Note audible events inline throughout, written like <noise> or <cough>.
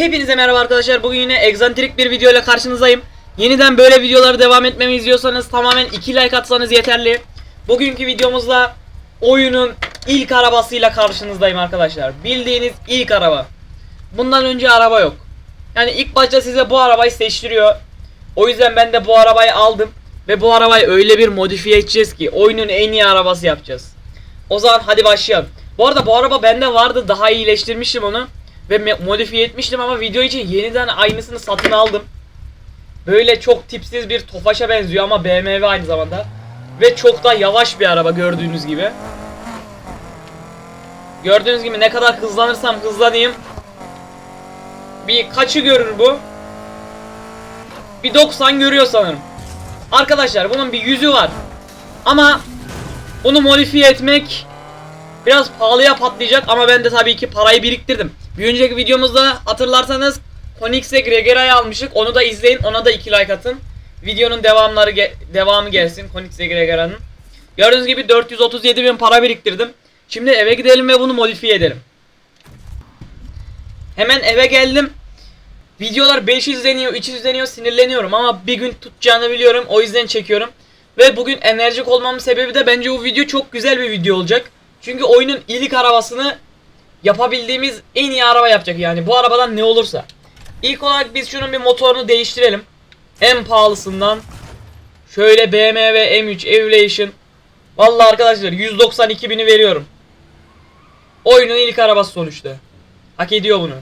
Hepinize merhaba arkadaşlar. Bugün yine egzantrik bir video ile karşınızdayım. Yeniden böyle videoları devam etmemi izliyorsanız tamamen 2 like atsanız yeterli. Bugünkü videomuzda oyunun ilk arabasıyla karşınızdayım arkadaşlar. Bildiğiniz ilk araba. Bundan önce araba yok. Yani ilk başta size bu arabayı seçtiriyor. O yüzden ben de bu arabayı aldım. Ve bu arabayı öyle bir modifiye edeceğiz ki oyunun en iyi arabası yapacağız. O zaman hadi başlayalım. Bu arada bu araba bende vardı. Daha iyileştirmiştim onu. Ve modifiye etmiştim ama video için yeniden aynısını satın aldım. Böyle çok tipsiz bir Tofaş'a benziyor ama BMW aynı zamanda. Ve çok da yavaş bir araba gördüğünüz gibi. Gördüğünüz gibi ne kadar hızlanırsam hızlanayım. Bir kaçı görür bu? Bir 90 görüyor sanırım. Arkadaşlar bunun bir yüzü var. Ama bunu modifiye etmek biraz pahalıya patlayacak ama ben de tabii ki parayı biriktirdim. Bir önceki videomuzda hatırlarsanız Konix'e Gregera'yı almıştık. Onu da izleyin. Ona da 2 like atın. Videonun devamları ge- devamı gelsin Konix'e Gregera'nın. Gördüğünüz gibi 437 bin para biriktirdim. Şimdi eve gidelim ve bunu modifiye edelim. Hemen eve geldim. Videolar 5 izleniyor, 3 izleniyor sinirleniyorum ama bir gün tutacağını biliyorum. O yüzden çekiyorum. Ve bugün enerjik olmamın sebebi de bence bu video çok güzel bir video olacak. Çünkü oyunun ilk arabasını yapabildiğimiz en iyi araba yapacak yani. Bu arabadan ne olursa. İlk olarak biz şunun bir motorunu değiştirelim. En pahalısından şöyle BMW M3 Evolution. Vallahi arkadaşlar 192 bini veriyorum. Oyunun ilk arabası sonuçta. Hak ediyor bunu.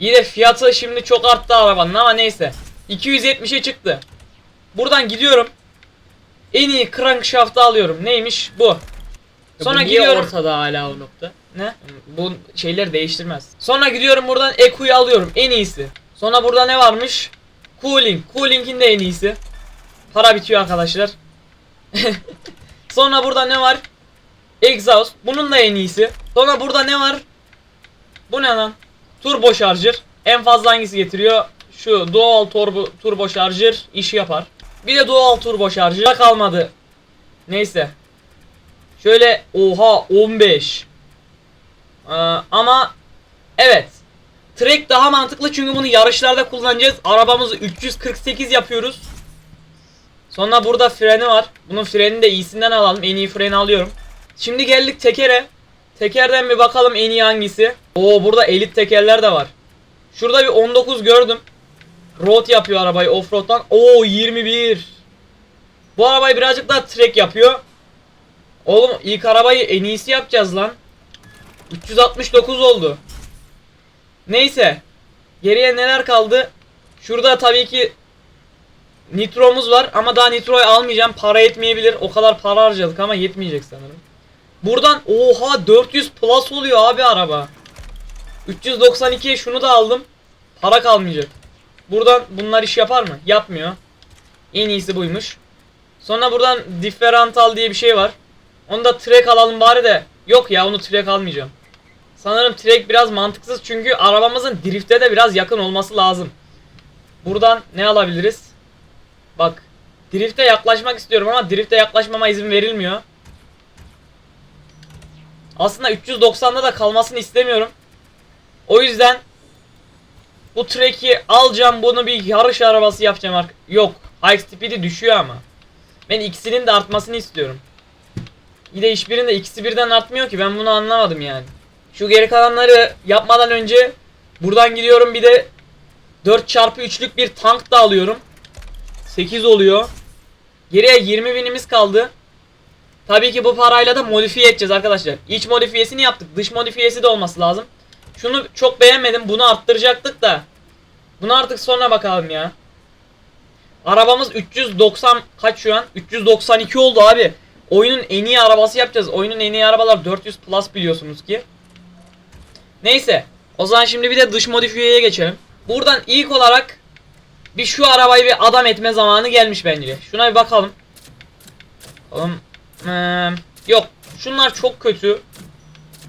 Yine fiyatı şimdi çok arttı arabanın ama neyse. 270'e çıktı. Buradan gidiyorum. En iyi crankshaft'ı alıyorum. Neymiş? Bu. Sonra bu niye gidiyorum. ortada hala o nokta? Ne? Bu şeyleri değiştirmez. Sonra gidiyorum buradan Eku'yu alıyorum. En iyisi. Sonra burada ne varmış? Cooling. Cooling'in de en iyisi. Para bitiyor arkadaşlar. <laughs> Sonra burada ne var? Exhaust. Bunun da en iyisi. Sonra burada ne var? Bu ne lan? Turbo Charger. En fazla hangisi getiriyor? Şu Dual Turbo, turbo Charger işi yapar. Bir de Dual Turbo Charger kalmadı. Neyse. Şöyle oha 15. Ee, ama evet. Trek daha mantıklı çünkü bunu yarışlarda kullanacağız. Arabamızı 348 yapıyoruz. Sonra burada freni var. Bunun frenini de iyisinden alalım. En iyi freni alıyorum. Şimdi geldik tekere. Tekerden bir bakalım en iyi hangisi. Oo burada elit tekerler de var. Şurada bir 19 gördüm. Road yapıyor arabayı offroad'dan. Oo 21. Bu arabayı birazcık daha trek yapıyor. Oğlum ilk arabayı en iyisi yapacağız lan. 369 oldu. Neyse. Geriye neler kaldı? Şurada tabii ki Nitro'muz var ama daha Nitro'yu almayacağım. Para yetmeyebilir. O kadar para harcadık ama yetmeyecek sanırım. Buradan oha 400 plus oluyor abi araba. 392'ye şunu da aldım. Para kalmayacak. Buradan bunlar iş yapar mı? Yapmıyor. En iyisi buymuş. Sonra buradan differential diye bir şey var. Onu da track alalım bari de. Yok ya onu track almayacağım. Sanırım track biraz mantıksız çünkü arabamızın drift'e de biraz yakın olması lazım. Buradan ne alabiliriz? Bak. Drift'e yaklaşmak istiyorum ama drift'e yaklaşmama izin verilmiyor. Aslında 390'da da kalmasını istemiyorum. O yüzden bu track'i alacağım bunu bir yarış arabası yapacağım. Yok. High speed'i düşüyor ama. Ben ikisinin de artmasını istiyorum. Yine hiçbirinde ikisi birden artmıyor ki ben bunu anlamadım yani. Şu geri kalanları yapmadan önce buradan gidiyorum bir de 4x3'lük bir tank da alıyorum. 8 oluyor. Geriye 20 binimiz kaldı. Tabii ki bu parayla da modifiye edeceğiz arkadaşlar. İç modifiyesini yaptık. Dış modifiyesi de olması lazım. Şunu çok beğenmedim. Bunu arttıracaktık da. Bunu artık sonra bakalım ya. Arabamız 390 kaç şu an? 392 oldu abi. Oyunun en iyi arabası yapacağız. Oyunun en iyi arabalar 400 plus biliyorsunuz ki. Neyse. O zaman şimdi bir de dış modifiyeye geçelim. Buradan ilk olarak bir şu arabayı bir adam etme zamanı gelmiş bence. Şuna bir bakalım. Bakalım. Ee, yok. Şunlar çok kötü.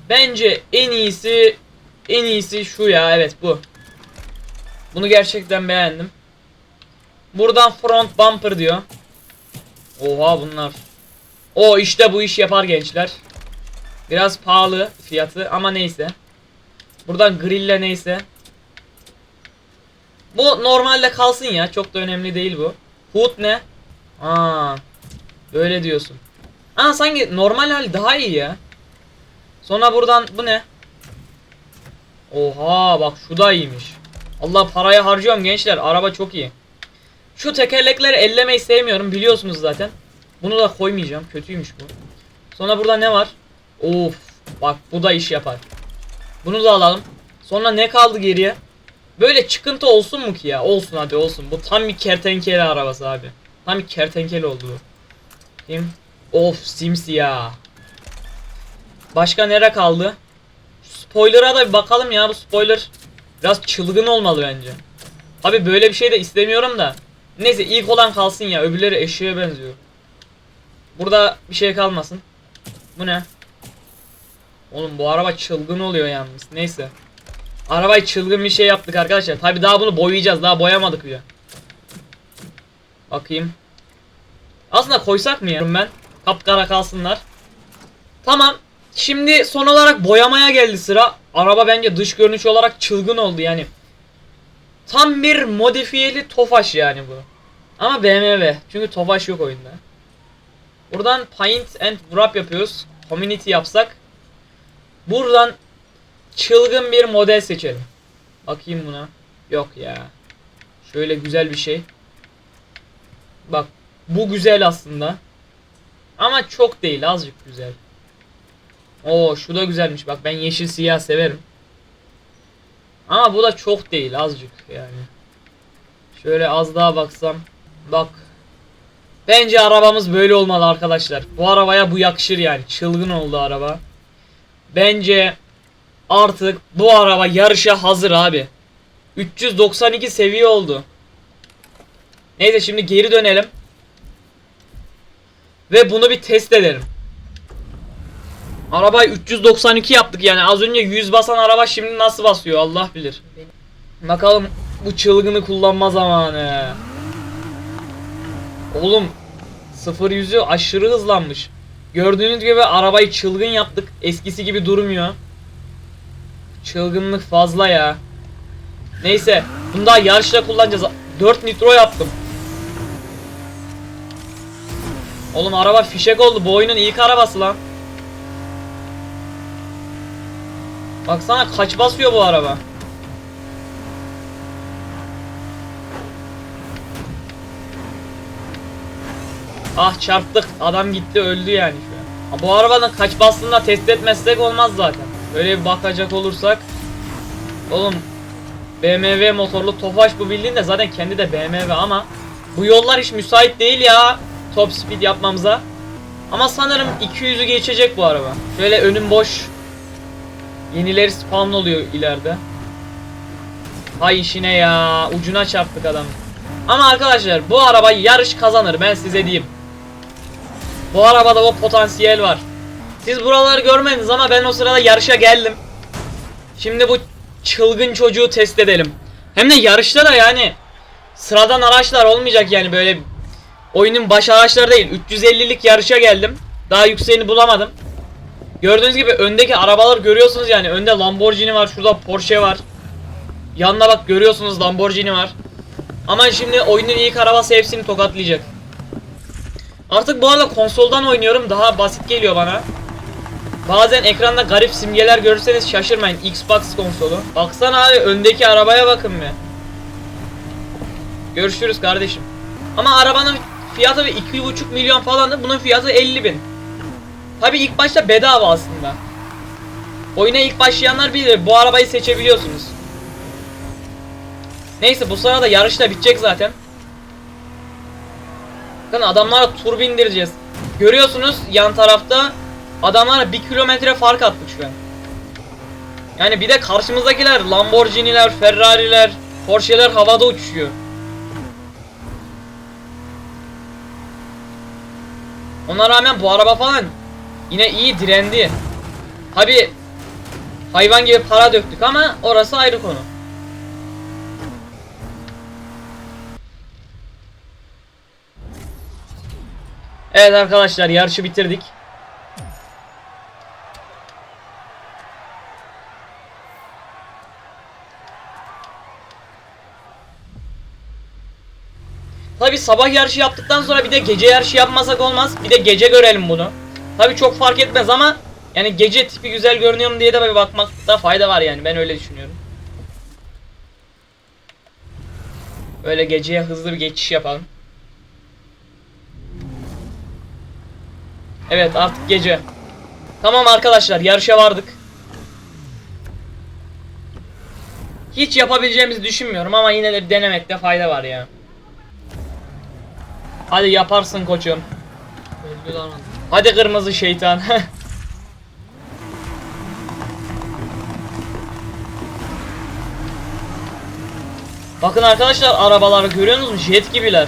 Bence en iyisi en iyisi şu ya. Evet bu. Bunu gerçekten beğendim. Buradan front bumper diyor. Oha bunlar. O işte bu iş yapar gençler. Biraz pahalı fiyatı ama neyse. Buradan grille neyse. Bu normalde kalsın ya. Çok da önemli değil bu. Hood ne? Aa. Böyle diyorsun. Aa sanki normal hali daha iyi ya. Sonra buradan bu ne? Oha bak şu da iyiymiş. Allah parayı harcıyorum gençler. Araba çok iyi. Şu tekerlekleri ellemeyi sevmiyorum biliyorsunuz zaten. Bunu da koymayacağım. Kötüymüş bu. Sonra burada ne var? Of bak bu da iş yapar. Bunu da alalım. Sonra ne kaldı geriye? Böyle çıkıntı olsun mu ki ya? Olsun hadi olsun. Bu tam bir kertenkele arabası abi. Tam bir kertenkele oldu bu. Kim? Of simsiyah. Başka nere kaldı? Spoiler'a da bir bakalım ya bu spoiler biraz çılgın olmalı bence. Abi böyle bir şey de istemiyorum da. Neyse ilk olan kalsın ya öbürleri eşeğe benziyor. Burada bir şey kalmasın. Bu ne? Oğlum bu araba çılgın oluyor yalnız. Neyse. Arabayı çılgın bir şey yaptık arkadaşlar. Tabi daha bunu boyayacağız. Daha boyamadık bile. Bakayım. Aslında koysak mı ya ben? Kapkara kalsınlar. Tamam. Şimdi son olarak boyamaya geldi sıra. Araba bence dış görünüş olarak çılgın oldu yani. Tam bir modifiyeli Tofaş yani bu. Ama BMW. Çünkü Tofaş yok oyunda. Buradan Paint and Wrap yapıyoruz. Community yapsak. Buradan çılgın bir model seçelim. Bakayım buna. Yok ya. Şöyle güzel bir şey. Bak bu güzel aslında. Ama çok değil azıcık güzel. Oo şu da güzelmiş. Bak ben yeşil siyah severim. Ama bu da çok değil azıcık yani. Şöyle az daha baksam. Bak. Bence arabamız böyle olmalı arkadaşlar. Bu arabaya bu yakışır yani. Çılgın oldu araba. Bence artık bu araba yarışa hazır abi. 392 seviye oldu. Neyse şimdi geri dönelim. Ve bunu bir test edelim. Arabayı 392 yaptık yani az önce 100 basan araba şimdi nasıl basıyor Allah bilir. Bakalım bu çılgını kullanma zamanı. Oğlum 0 yüzü aşırı hızlanmış. Gördüğünüz gibi arabayı çılgın yaptık. Eskisi gibi durmuyor. Çılgınlık fazla ya. Neyse. Bunu daha yarışta kullanacağız. 4 nitro yaptım. Oğlum araba fişek oldu. Bu oyunun ilk arabası lan. Baksana kaç basıyor bu araba. Ah çarptık. Adam gitti öldü yani şu an. Bu arabanın kaç bastığını da test etmezsek olmaz zaten. Öyle bir bakacak olursak. Oğlum BMW motorlu Tofaş bu bildiğin de zaten kendi de BMW ama bu yollar hiç müsait değil ya top speed yapmamıza. Ama sanırım 200'ü geçecek bu araba. Şöyle önüm boş. Yenileri spawn oluyor ileride. Hay işine ya. Ucuna çarptık adam. Ama arkadaşlar bu araba yarış kazanır ben size diyeyim. Bu arabada o potansiyel var. Siz buraları görmediniz ama ben o sırada yarışa geldim. Şimdi bu çılgın çocuğu test edelim. Hem de yarışta da yani sıradan araçlar olmayacak yani böyle oyunun baş araçları değil. 350'lik yarışa geldim. Daha yükseğini bulamadım. Gördüğünüz gibi öndeki arabalar görüyorsunuz yani. Önde Lamborghini var, şurada Porsche var. Yanına bak görüyorsunuz Lamborghini var. Ama şimdi oyunun ilk arabası hepsini tokatlayacak. Artık bu arada konsoldan oynuyorum. Daha basit geliyor bana. Bazen ekranda garip simgeler görürseniz şaşırmayın. Xbox konsolu. Baksana abi öndeki arabaya bakın be. Görüşürüz kardeşim. Ama arabanın fiyatı bir 2,5 milyon falandı. Bunun fiyatı 50 bin. Tabi ilk başta bedava aslında. Oyuna ilk başlayanlar bilir. Bu arabayı seçebiliyorsunuz. Neyse bu sırada yarış da bitecek zaten. Bakın adamlara tur bindireceğiz. Görüyorsunuz yan tarafta adamlara bir kilometre fark attık şu an. Yani bir de karşımızdakiler Lamborghini'ler, Ferrari'ler, Porsche'ler havada uçuşuyor. Ona rağmen bu araba falan yine iyi direndi. Tabi hayvan gibi para döktük ama orası ayrı konu. Evet arkadaşlar yarışı bitirdik. Tabi sabah yarışı yaptıktan sonra bir de gece yarışı yapmasak olmaz. Bir de gece görelim bunu. Tabi çok fark etmez ama yani gece tipi güzel görünüyor mu diye de bir bakmakta fayda var yani ben öyle düşünüyorum. Öyle geceye hızlı bir geçiş yapalım. Evet artık gece. Tamam arkadaşlar yarışa vardık. Hiç yapabileceğimizi düşünmüyorum ama yine de denemekte fayda var ya. Hadi yaparsın koçum. Hadi kırmızı şeytan. <laughs> Bakın arkadaşlar arabaları görüyorsunuz mu? Jet gibiler.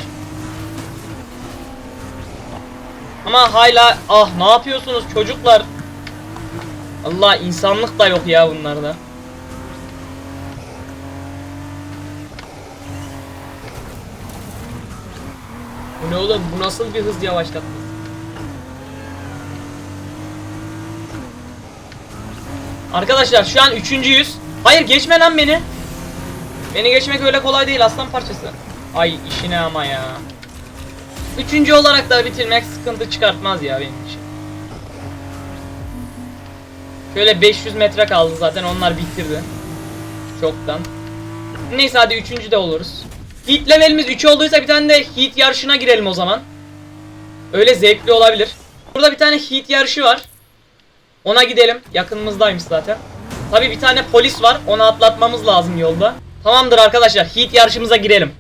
Ama hala ah ne yapıyorsunuz çocuklar? Allah insanlık da yok ya bunlarda. Bu ne oğlum? Bu nasıl bir hız yavaşlatma? Arkadaşlar şu an üçüncüyüz. Hayır geçme lan beni. Beni geçmek öyle kolay değil aslan parçası. Ay işine ama ya. Üçüncü olarak da bitirmek sıkıntı çıkartmaz ya benim için. Şöyle 500 metre kaldı zaten onlar bitirdi. Çoktan. Neyse hadi üçüncü de oluruz. Heat levelimiz 3 olduysa bir tane de heat yarışına girelim o zaman. Öyle zevkli olabilir. Burada bir tane heat yarışı var. Ona gidelim. Yakınımızdaymış zaten. Tabi bir tane polis var. Onu atlatmamız lazım yolda. Tamamdır arkadaşlar. Heat yarışımıza girelim.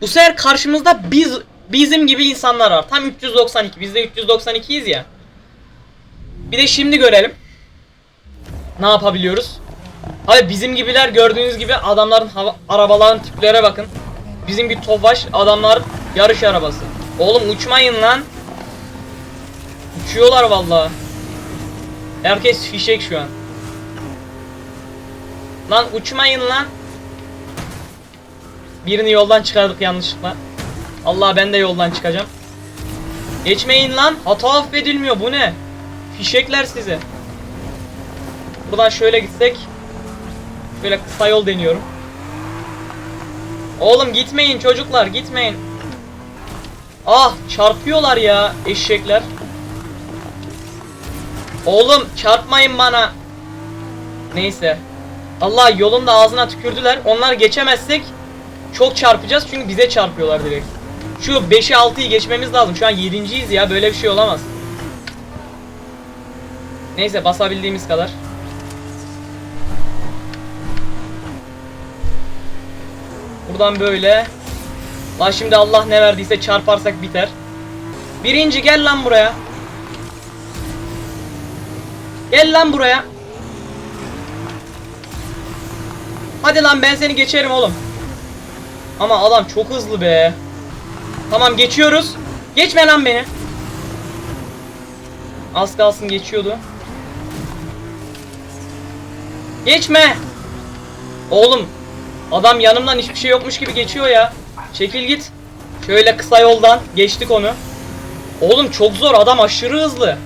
Bu sefer karşımızda biz bizim gibi insanlar var. Tam 392. Biz de 392'yiz ya. Bir de şimdi görelim. Ne yapabiliyoruz? Abi bizim gibiler gördüğünüz gibi adamların hava, arabaların tiplere bakın. Bizim bir tofaş adamlar yarış arabası. Oğlum uçmayın lan. Uçuyorlar vallahi. Herkes fişek şu an. Lan uçmayın lan. Birini yoldan çıkardık yanlışlıkla. Allah ben de yoldan çıkacağım. Geçmeyin lan. Hata affedilmiyor. Bu ne? Fişekler size. Buradan şöyle gitsek. Şöyle kısa yol deniyorum. Oğlum gitmeyin çocuklar gitmeyin. Ah çarpıyorlar ya eşekler. Oğlum çarpmayın bana. Neyse. Allah yolun da ağzına tükürdüler. Onlar geçemezsek çok çarpacağız çünkü bize çarpıyorlar direkt. Şu 5'i 6'yı geçmemiz lazım. Şu an 7.yiz ya böyle bir şey olamaz. Neyse basabildiğimiz kadar. Buradan böyle. Lan şimdi Allah ne verdiyse çarparsak biter. Birinci gel lan buraya. Gel lan buraya. Hadi lan ben seni geçerim oğlum. Ama adam çok hızlı be. Tamam geçiyoruz. Geçme lan beni. Az kalsın geçiyordu. Geçme. Oğlum adam yanımdan hiçbir şey yokmuş gibi geçiyor ya. Çekil git. Şöyle kısa yoldan geçtik onu. Oğlum çok zor adam aşırı hızlı.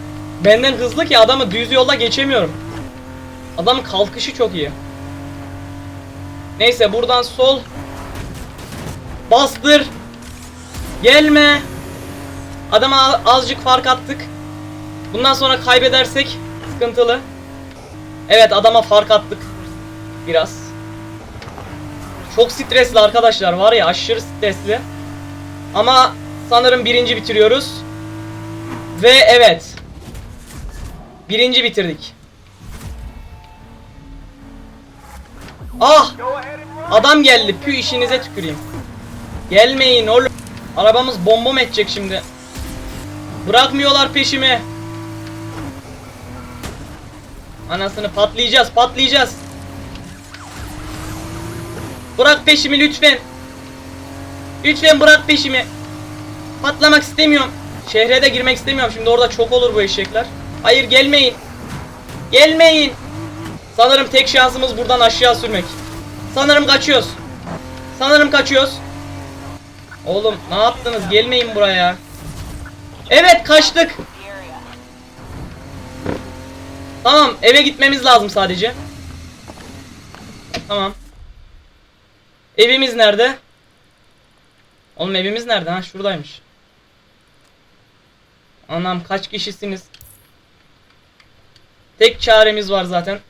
Benden hızlı ki adamı düz yolda geçemiyorum. Adamın kalkışı çok iyi. Neyse buradan sol. Bastır. Gelme. Adama azıcık fark attık. Bundan sonra kaybedersek sıkıntılı. Evet adama fark attık. Biraz. Çok stresli arkadaşlar var ya aşırı stresli. Ama sanırım birinci bitiriyoruz. Ve evet. Birinci bitirdik. Ah! Adam geldi. Pü işinize tüküreyim. Gelmeyin oğlum. Arabamız bombom edecek şimdi. Bırakmıyorlar peşimi. Anasını patlayacağız, patlayacağız. Bırak peşimi lütfen. Lütfen bırak peşimi. Patlamak istemiyorum. Şehre de girmek istemiyorum. Şimdi orada çok olur bu eşekler. Hayır gelmeyin. Gelmeyin. Sanırım tek şansımız buradan aşağı sürmek. Sanırım kaçıyoruz. Sanırım kaçıyoruz. Oğlum ne yaptınız? Gelmeyin buraya. Evet kaçtık. Tamam eve gitmemiz lazım sadece. Tamam. Evimiz nerede? Oğlum evimiz nerede ha? Şuradaymış. Anam kaç kişisiniz? Tek çaremiz var zaten.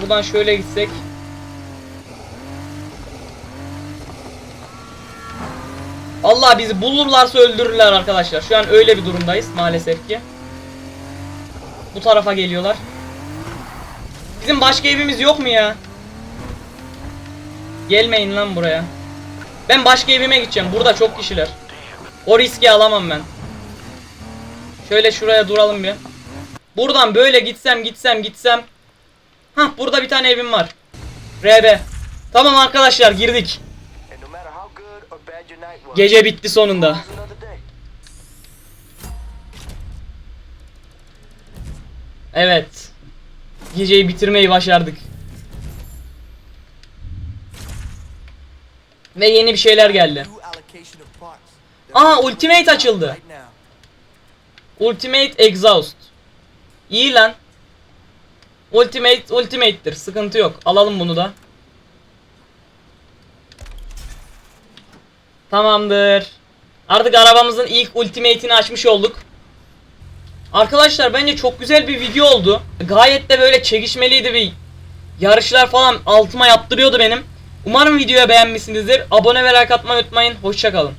Buradan şöyle gitsek. Allah bizi bulurlarsa öldürürler arkadaşlar. Şu an öyle bir durumdayız maalesef ki. Bu tarafa geliyorlar. Bizim başka evimiz yok mu ya? Gelmeyin lan buraya. Ben başka evime gideceğim. Burada çok kişiler. O riski alamam ben. Şöyle şuraya duralım bir. Buradan böyle gitsem gitsem gitsem. Hah burada bir tane evim var. RB. Tamam arkadaşlar girdik. Gece bitti sonunda. Evet. Geceyi bitirmeyi başardık. Ve yeni bir şeyler geldi. Aa ultimate açıldı. Ultimate Exhaust. İyi lan. Ultimate Ultimate'tir. Sıkıntı yok. Alalım bunu da. Tamamdır. Artık arabamızın ilk Ultimate'ini açmış olduk. Arkadaşlar bence çok güzel bir video oldu. Gayet de böyle çekişmeliydi bir yarışlar falan altıma yaptırıyordu benim. Umarım videoyu beğenmişsinizdir. Abone ve like atmayı unutmayın. Hoşçakalın.